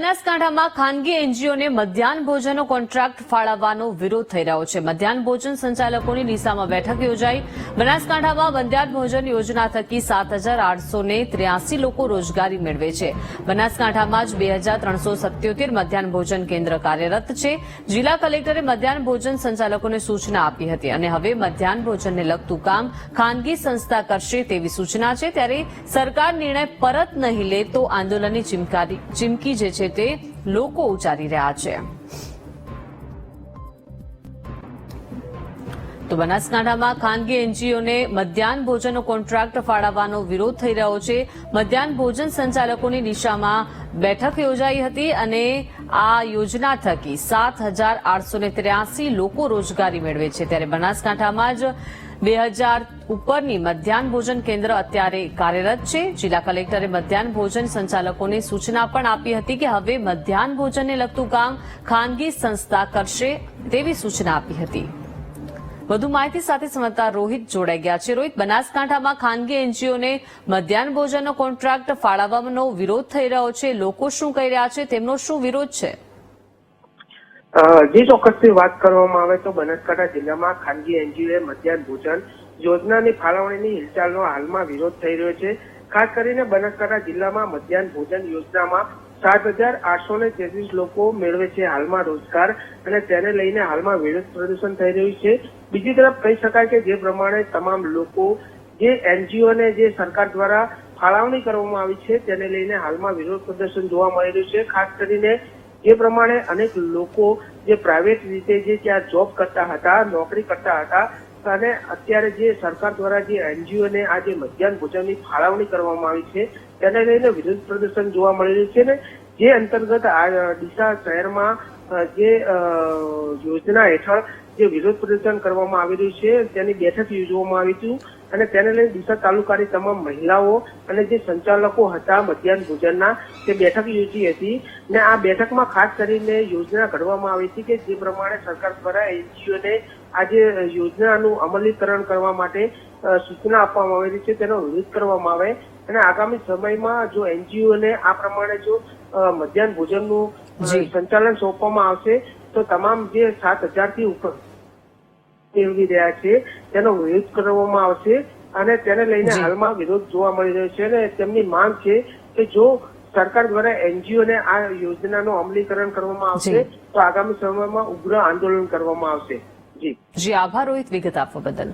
બનાસકાંઠામાં ખાનગી એનજીઓને મધ્યાહન ભોજનનો કોન્ટ્રાક્ટ ફાળવવાનો વિરોધ થઈ રહ્યો છે. મધ્યાહન ભોજન સંચાલકોની દિશામાં બેઠક યોજાઈ. બનાસકાંઠામાં મધ્યાહન ભોજન યોજના થકી સાત હજાર આઠસો ને ત્ર્યાસી લોકો રોજગારી મેળવે છે. બનાસકાંઠામાં જ બે હજાર ત્રણસો સત્યોતેર મધ્યાહન ભોજન કેન્દ્ર કાર્યરત છે. જિલ્લા કલેક્ટરે મધ્યાહન ભોજન સંચાલકોને સૂચના આપી હતી અને હવે મધ્યાહન ભોજનને લગતું કામ ખાનગી સંસ્થા કરશે તેવી સૂચના છે. ત્યારે સરકાર નિર્ણય પરત નહીં લે તો આંદોલનની ચીમકી જે છે તે લોકો ઉચ્ચારી રહ્યા છે. તો બનાસકાંઠામાં ખાનગી એનજીઓને મધ્યાહન ભોજનનો કોન્ટ્રાક્ટ ફાળવવાનો વિરોધ થઈ રહ્યો છે. મધ્યાહન ભોજન સંચાલકોની દિશામાં બેઠક યોજાઈ હતી અને આ યોજના થકી સાત હજાર આઠસો ને ત્ર્યાસી લોકો રોજગારી મેળવે છે. ત્યારે બનાસકાંઠામાં જ બે હજાર ઉપરની મધ્યાહન ભોજન કેન્દ્ર અત્યારે કાર્યરત છે. જિલ્લા કલેક્ટરે મધ્યાહન ભોજન સંચાલકોને સૂચના પણ આપી હતી કે હવે મધ્યાહન ભોજનને લગતું કામ ખાનગી સંસ્થા કરશે તેવી સૂચના આપી હતી. વધુ માહિતી સાથે સંવાદદાર રોહિત જોડાઈ ગયા છે. રોહિત, બનાસકાંઠામાં ખાનગી એનજીઓને મધ્યાહન ભોજનનો કોન્ટ્રાક્ટ ફાળવવાનો વિરોધ થઈ રહ્યો છે. લોકો શું કહી રહ્યા છે? તેમનો શું વિરોધ છે? જે ચોક્કસથી વાત કરવામાં આવે તો બનાસકાંઠા જિલ્લામાં ખાનગી એનજીઓએ મધ્યાહન ભોજન યોજનાની ફાળવણીની હિલચાલનો હાલમાં વિરોધ થઈ રહ્યો છે. ખાસ કરીને બનાસકાંઠા જિલ્લામાં મધ્યાહન ભોજન યોજનામાં સાત હજાર આઠસો ને તેત્રીસ લોકો મેળવે છે હાલમાં રોજગાર અને તેને લઈને હાલમાં વિરોધ પ્રદર્શન થઈ રહ્યું છે. બીજી તરફ કહી શકાય કે જે પ્રમાણે તમામ લોકો, જે એનજીઓને જે સરકાર દ્વારા ફાળવણી કરવામાં આવી છે, તેને લઈને હાલમાં વિરોધ પ્રદર્શન જોવા મળી રહ્યું છે. ખાસ કરીને જે પ્રમાણે અનેક લોકો જે પ્રાઇવેટ રીતે જે ત્યાં જોબ કરતા હતા, નોકરી કરતા હતા અને અત્યારે જે સરકાર દ્વારા જે એનજીઓને આ જે મધ્યાહન ભોજનની ફાળવણી કરવામાં આવી છે, તેને લઈને વિરોધ પ્રદર્શન જોવા મળી રહ્યું છે ને જે અંતર્ગત આ ડીસા શહેરમાં જે યોજના હેઠળ જે વિરોધ પ્રદર્શન કરવામાં આવી રહ્યું છે, તેની બેઠક યોજવામાં આવી હતી અને તેને લઈને ડીસા તાલુકાની તમામ મહિલાઓ અને જે સંચાલકો હતા મધ્યાહન ભોજનના, તે બેઠક યોજી હતી ને આ બેઠકમાં ખાસ કરીને યોજના ઘડવામાં આવી હતી કે જે પ્રમાણે સરકાર દ્વારા એનજીઓને આ જે યોજનાનું અમલીકરણ કરવા માટે સૂચના આપવામાં આવેલી છે તેનો વિરોધ કરવામાં આવે. અને આગામી સમયમાં જો એનજીઓને આ પ્રમાણે જો મધ્યાહન ભોજનનું સંચાલન સોંપવામાં આવશે તો તમામ જે સાત હજારથી ઉપર મેળવી રહ્યા છે તેનો વિરોધ કરવામાં આવશે. અને તેને લઈને હાલમાં વિરોધ જોવા મળી રહ્યો છે. અને તેમની માંગ છે કે જો સરકાર દ્વારા એનજીઓને આ યોજનાનું અમલીકરણ કરવામાં આવશે તો આગામી સમયમાં ઉગ્ર આંદોલન કરવામાં આવશે. જી. જી આભાર રોહિત. વિગત આપવા બદલ.